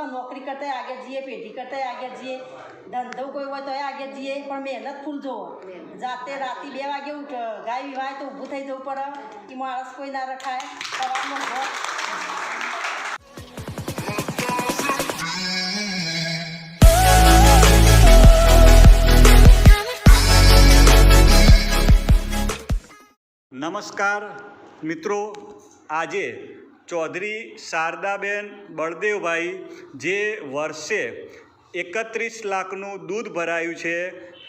નોકરી કરતા આગળ જઈએ, પેઢી કરતા આગળ જઈએ. ધંધો કોઈ હોય તો આગળ જઈએ, પણ મહેનત ફૂલ જોવો. જાતે રાતે બે વાગે ઉઠ, ગાય વિવાય તો ઊભું થઈ જવું પડે. એ માણસ કોઈ ના રખાય. સવારમાં ઘર નમસ્કાર મિત્રો, આજે ચૌધરી શારદાબેન બળદેવભાઈ જે વર્ષે એકત્રીસ લાખનું દૂધ ભરાયું છે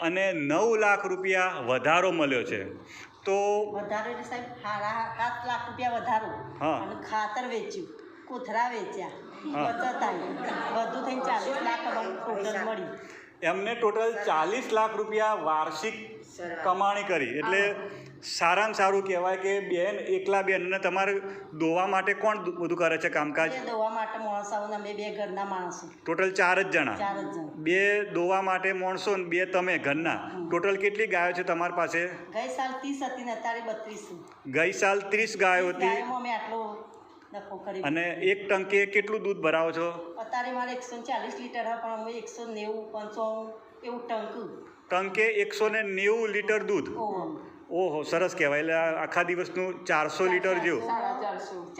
અને નવ લાખ રૂપિયા વધારો મળ્યો છે. તો વધારો એટલે સાહેબ સાત લાખ રૂપિયા વધારો. હા. અને ખાતર વેચ્યું કોથરા વેચ્યા. બચત આવી બધું થઈને ચાલીસ લાખ ટોટલ મળ્યું. એમને ટોટલ ચાલીસ લાખ રૂપિયા વાર્ષિક કમાણી કરી. એટલે સારામાં સારું કહેવાય કે બેન એકલા બેન અને તમારે દોવા માટે કોણ બધું કરે છે કામકાજ? દોવા માટે માણસો અમે બે ઘરના માણસો ટોટલ ચાર જ જણા. બે દોવા માટે માણસો ને બે તમે ઘરના. ટોટલ કેટલી ગાયો છે તમારી પાસે? ગઈ સાલ ત્રીસ હતી ને અત્યારે બત્રીસ ગઈ સાલ ત્રીસ ગાયો હતી. અમે આટલો અને એક ટંકે કેટલું દૂધ ભરાવો છો? અત્યારે મારે એકસો ચાલીસ લીટર પણ અમે એકસો નેવું પંચાણું એવું ટંકું ટંકે એકસો ને નેવું લીટર દૂધ? ઓહો. સરસ કહેવાય. એટલે આખા દિવસનું ચારસો લીટર જેવું. ચારસો.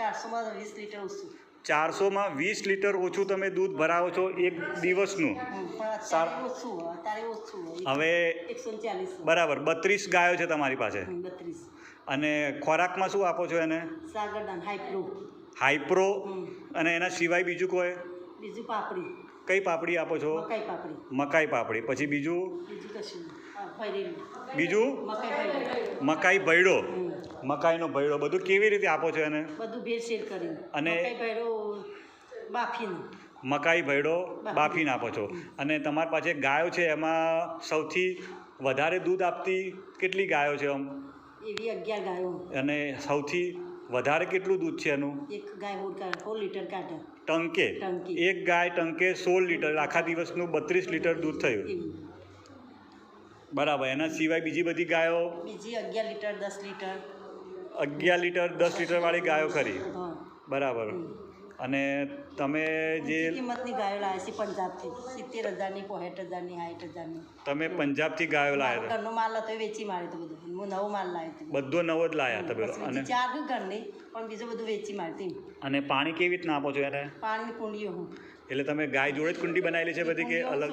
ચારસોમાં વીસ લીટર ઓછું. તમે દૂધ ભરાવો છો એક દિવસનું. હવે બરાબર બત્રીસ ગાયો છે તમારી પાસે. અને ખોરાકમાં શું આપો છો એને? હાઈપ્રો. અને એના સિવાય બીજું કોઈ? બીજું પાપડી. કઈ પાપડી આપો છો? મકાઈ પાપડી. મકાઈ પાપડી. પછી બીજું? બીજું મકાઈ ભૈડો મકાઈ ભયડો. મકાઈનો ભયડો. બધું કેવી રીતે આપો છો એને? બધું ભેળસેળ કરીને. અને- મકાઈ ભૈડો બાફીને. મકાઈ ભયડો બાફીને. આપો છો. અને તમારી પાસે ગાયો છે એમાં સૌથી વધારે દૂધ આપતી કેટલી ગાયો છે આમ? એવી અગિયાર ગાયો. અને સૌથી વધારે કેટલું દૂધ છે એનું? એક ગાય સોળ લીટર કાઢે. ટંકે. એક ગાય ટંકે સોળ લીટર આખા દિવસનું બત્રીસ લીટર દૂધ થયું. બરાબર એના સિવાય બીજી બધી ગાયો? બીજી અગિયાર લીટર દસ લીટર. અગિયાર લીટર દસ લીટરવાળી ગાયો ખરી. બરાબર. અને તમે જે કિંમતની ગાયો લાવ્યા છે પંજાબથી. સિત્તેર હજારની પોસઠ હજારની સાઠ હજારની. તમે પંજાબથી ગાયો લાવ્યા ઘરનો માલ હતો વેચી માર્યો હતો બધું. હું નવો માલ લાવી હતો. બધો નવો જ લાવ્યા તમે બસ અને ચાર ઘરની પણ બીજું બધું વેચી મારતી અને પાણી કેવી રીતના આપો છો એને પાણીની કુંડીઓ હું. એટલે તમે ગાય જોડે જ કુંડી બનાવેલી છે બધી કે અલગ?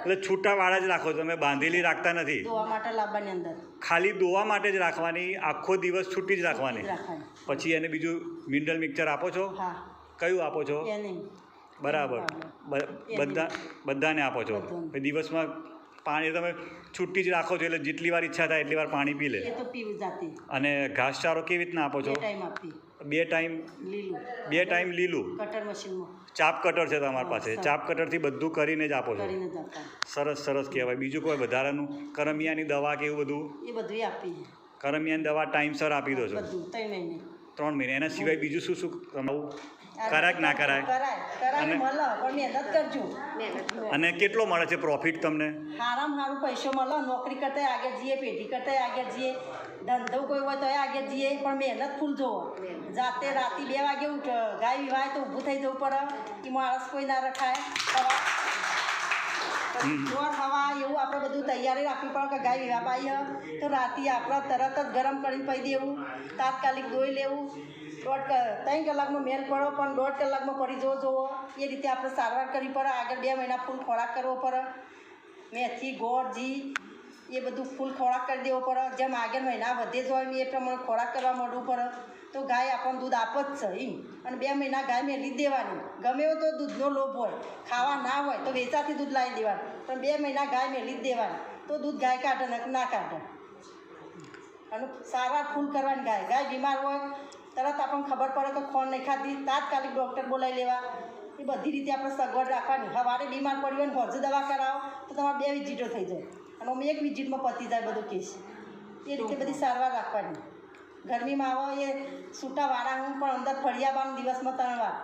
એટલે છૂટા વાળા જ રાખો તમે બાંધેલી રાખતા નથી. માટે લાવવાની અંદર. ખાલી દોવા માટે જ રાખવાની આખો દિવસ છૂટી જ રાખવાની. પછી એને બીજું મિનરલ મિક્સર આપો છો? કયું આપો છો? બરાબર. બધા બધાને આપો છો. દિવસમાં પાણી તમે છૂટી જ રાખો છો એટલે જેટલી વાર ઈચ્છા થાય એટલી વાર પાણી પી લે. અને ઘાસચારો કેવી રીતના આપો છો? ટાઈમ આપી બે ટાઈમ લીલું. બે ટાઈમ લીલું. કટર મશીનમાં. ચાપ કટર છે તમારી પાસે. ચાપ. કટરથી બધું કરીને જ આપો છો. સરસ સરસ કહેવાય. બીજું કોઈ વધારાનું? કરમિયાની દવા કે એવું બધું? એ બધું આપી કરમિયાની દવા ટાઈમસર આપી દો છો. ત્રણ મહિને. ત્રણ મહિને. એના સિવાય બીજું શું શું કમાવું કરાય કે ના કરાય. કરાય. કરાય અને- મહેનત કરજો. અને કેટલો મળે છે પ્રોફિટ તમને? સારામાં સારું પૈસો મળે નોકરી કરતા આગળ જઈએ પેઢી કરતા આગળ જઈએ. ધંધો કોઈ હોય તો આગળ જઈએ પણ મહેનત ફૂલ જોવો. જાતે રાતે બે વાગે ઉઠ ગાય વિવાય તો ઊભું થઈ જવું પડે. એ માણસ કોઈ ના રખાય. જોર હવા એવું આપણે બધું તૈયારી રાખવી પડે કે ગાય વિવાહ પાઈ તો રાતે આપણે તરત જ ગરમ કરીને પી દેવું તાત્કાલિક ધોઈ લેવું. દોઢ ક- ત્રણ કલાકનો મેલ પડો પણ દોઢ કલાકમાં પડી જવો જોવો. એ રીતે આપણે સારવાર કરવી પડે. આગળ બે મહિના ફૂલ ખોરાક કરવો પડે. મેથી ગોળ ઘી એ બધું ફૂલ ખોરાક કરી દેવો પડે. જેમ આગળ મહિના વધે જ હોય એ પ્રમાણે ખોરાક કરવા માંડવું પડે. તો ગાય આપણને દૂધ આપ જ છે એમ અને બે મહિના ગાય મેં જ દેવાની. ગમે તો દૂધનો લોભ હોય. ખાવા ના હોય તો વેચાથી દૂધ લાવી દેવાનું. પણ બે મહિના ગાય મેં જ દેવાની. તો દૂધ ગાય કાઢે ને કાઢે. અને સારવાર ફૂલ કરવાની ગાય. ગાય બીમાર હોય, તરત આપણને ખબર પડે કે ખોણ નહીં ખાધી. તાત્કાલિક ડૉક્ટર બોલાવી લેવા. એ બધી રીતે આપણે સગવડ રાખવાની. સવારે બીમાર પડી હોય ને હોજુ દવા કરાવો, તો તમારે બે વિઝિટો થઈ જાય. અને અમે એક વિઝિટમાં પતી જાય બધું કેસ. એ રીતે બધી સારવાર રાખવાની ગરમીમાં આવો એ છૂટા વાળા હું પણ અંદર ફળિયા બાંધ દિવસમાં ત્રણ વાર.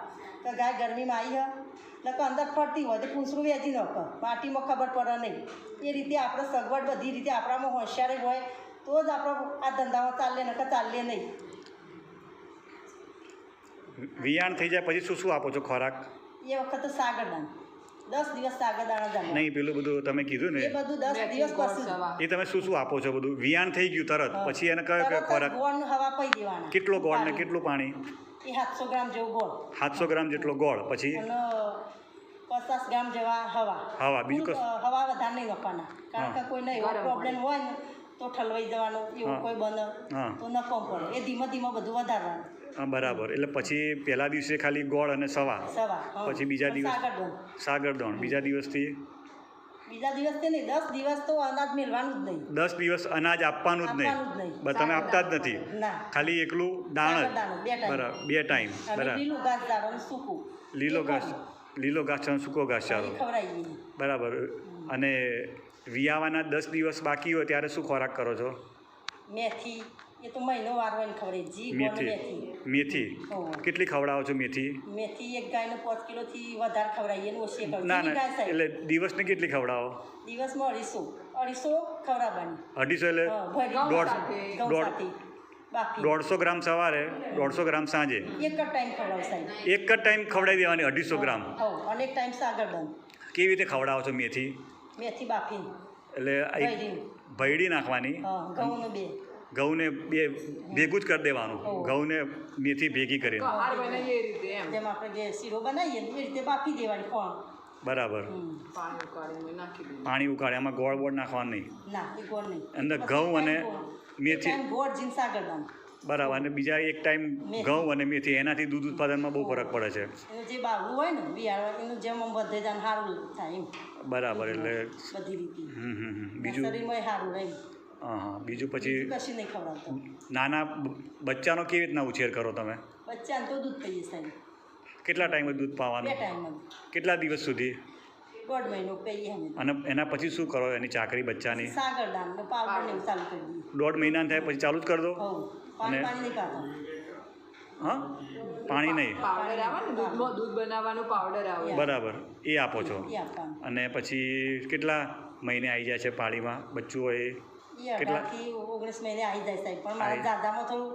કે ગાય ગરમીમાં આવી હ. એટલે અંદર ફરતી હોય તો પૂંછરું વેચી નાખો માટીમાં ખબર પડે નહીં. એ રીતે આપણે સગવડ બધી રીતે આપણામાં હોશિયારી હોય તો જ આપણો આ ધંધામાં ચાલે નકર ચાલે નહીં. વિયાણ થઈ જાય પછી શું શું આપો છો ખોરાક? એ વખત વખતે સાગરદાન. દસ દિવસ સાગરદાણા જમવા નહીં પેલું બધું તમે કીધું એ ને બધું દસ દિવસ પછી. એ તમે શું શું આપો છો બધું? વિયાણ થઈ ગયું તરત. પછી એને કયો કયો ખોરાક? ગોળ હવા પી દેવાના. કેટલો ગોળ ને કેટલું પાણી? એ સાતસો ગ્રામ જેવું ગોળ. સાતસો ગ્રામ જેટલો ગોળ. પછી? પચાસ ગ્રામ જેવા હવા. હવા, બીજું કશું? હવા વધારે નહીં નાખવાના કારણ કે કોઈ કોઈને એવો પ્રોબ્લેમ હોય ને તો ઠલવાઈ જવાનું એવું કોઈ બને તો ન કમ પડે. એ ધીમે ધીમે બધું વધારવાનું. હા બરાબર. એટલે પછી પહેલા દિવસે ખાલી ગોળ અને સવા. પછી બીજા દિવસ- સાગર દોણ. સાગરદોણ બીજા દિવસથી? બીજા દિવસથી નહીં દસ દિવસ તો અનાજ મેળવાનું જ નહીં. દસ દિવસ અનાજ આપવાનું જ નહીં. નહીં. બસ તમે આપતા જ નથી. ખાલી એકલું દાણ જ. બરાબર બે ટાઈમ. બરાબર. લીલું ઘાસ સૂકું. લીલો ઘાસ લીલો ઘાસ અને સૂકો ઘાસ ચાલો બરાબર. અને વિયાવાના દસ દિવસ બાકી હોય ત્યારે શું ખોરાક કરો છો? મેથી. એ તો મહિનો વારવાની ખવડે જી મેથી. મેથી. કેટલી ખવડાવો છો મેથી? મેથી એક ગાયને પાંચ કિલોથી વધારે ખવડાવીએ ને ઓછી ના ના એટલે દિવસને કેટલી ખવડાવો? દિવસમાં અઢીસો. અઢીસો ખવડાવવાની. અઢીસો એટલે હા, દોઢ દોઢસો ગ્રામ સવારે દોઢસો ગ્રામ સાંજે? એક જ ટાઈમ ખવડાવ સાહેબ. એક જ ટાઈમ ખવડાવી દેવાની અઢીસો ગ્રામ? અને એક ટાઈમ સાગરદન કેવી રીતે ખવડાવો છો મેથી? મેથી બાફી એટલે આ ભયડી નાખવાની? ઘઉંનું બે. ઘઉંને બે ભેગું જ કરી દેવાનું. ઘઉંને મેથી ભેગી કરીને. કહાર બનાવીએ એ રીતે એમ. જેમ આપણે જે શીરો બનાવીએ એ રીતે બાફી દેવાની કોણ બરાબર. પાણી ઉકાળીને નાખી દઈએ પાણી ઉકાળે એમાં ગોળ બોળ નાખવાનું નહીં. ગોળ નહીં. અંદર ઘઉં અને. મેથી. બરાબર અને બીજા એક ટાઈમ ઘઉં અને મેથી એનાથી દૂધ ઉત્પાદનમાં બહુ ફરક પડે છે. જે બાવલું હોય ને બિયારણ એનું જેમ વધે જાય સારું થાય બરાબર એટલે બધી રીતે. હમ હમ હમ. બીજું? શરીરમાં સારું રહે. હા હા બીજું પછી કશું નહીં ખવડાવતો. નાના બચ્ચાનો કેવી રીતના ઉછેર કરો તમે? બચ્ચાને તો દૂધ પીએ સાહેબ કેટલા ટાઈમે દૂધ બે પાવાનું ટાઈમ. કેટલા દિવસ સુધી? દોઢ મહિનો પીએ અમે અને એના પછી શું કરો એની ચાકરી બચ્ચાની? સાગરદાન ને પાવડર ને ચાલુ કરી દઈએ દોઢ મહિના થાય પછી ચાલુ જ કરી દો? અને- પાણી પાણી નહીં હા? પાણી નહીં? પાવડર આવે ને? દૂધમાં દૂધ બનાવવાનું પાવડર આવે. બરાબર. એ આપો છો. અને પછી કેટલા મહિને આવી જાય છે પાળીમાં? બચ્ચું હોય? અઢારથી ઓગણીસ મહિને આવી જાય સાહેબ પણ મારા દાદામાં થોડું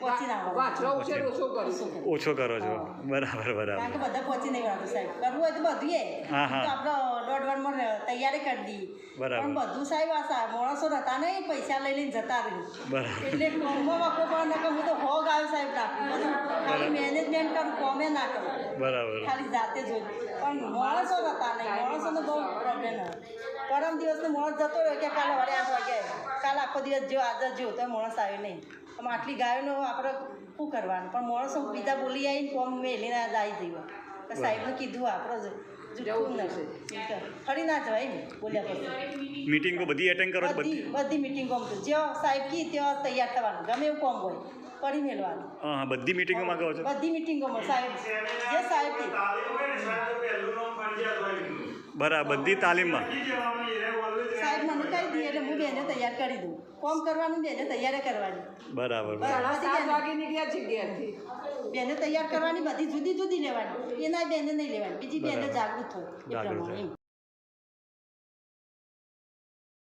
પહોંચી ના વળે. ઓછો ઓછું. કરીશું કરે. ઓછો કરો છો. હા. બરાબર કારણ કે બધા પહોંચી નહીં વળતું સાહેબ. કરવું હોય તો બધું એ હા, હા. તો આપણે દોઢ વારમાં તૈયારી કરી દી. બરાબર. બધું સાહેબ આ માણસો હતા નહીં પૈસા લઈ લઈને જતા રહ્યું. બરાબર. એટલે વાપરો પણ હું તો હોગ આવ્યો સાહેબ રાખું બધું ખાલી મેનેજમેન્ટ કરું કોમે ના કરું. બરાબર. ખાલી જાતે જોઈ પણ માણસો માણસોનો બહુ પ્રોબ્લેમ હોય પરમ દિવસનો માણસ જતો રહ્યો કે કાલે વળે આઠ વાગે. કાલે આખો દિવસ જો આજે જો તો માણસ આવ્યો નહીં. આમ આટલી ગાયોનો આપણે શું કરવાનું? પણ માણસો બીજા બોલી આવીને કોમ મેલીને જ આવી જઈએ સાહેબનું સાહેબને કીધું આપણે નથી ફરી ના જવાય ને બોલ્યા પછી. મીટિંગો બધી એટેન્ડ કરો છો બધી બધી. મીટિંગો જ્યાં સાહેબ કી ત્યાં તૈયાર થવાનું. ગમે એવું કોમ હોય કરી મેળવાનું. હા હા બધી મીટિંગોમાં કહો છો. બધી મીટિંગોમાં સાહેબ. જે સાહેબ કી. બરાબર બધી તાલીમમાં સાહેબ મને કહી દઈએ એટલે હું બેને તૈયાર કરી દઉં. કોમ કરવાનું બેને તૈયાર કરવાની. બરાબર સાત વાગે નીકળ્યા જગ્યાએથી. બેને તૈયાર કરવાની બધી જુદી જુદી લેવાની. એના બેને નહીં લેવાની બીજી બેને. જાગૃત હોય એ પ્રમાણે.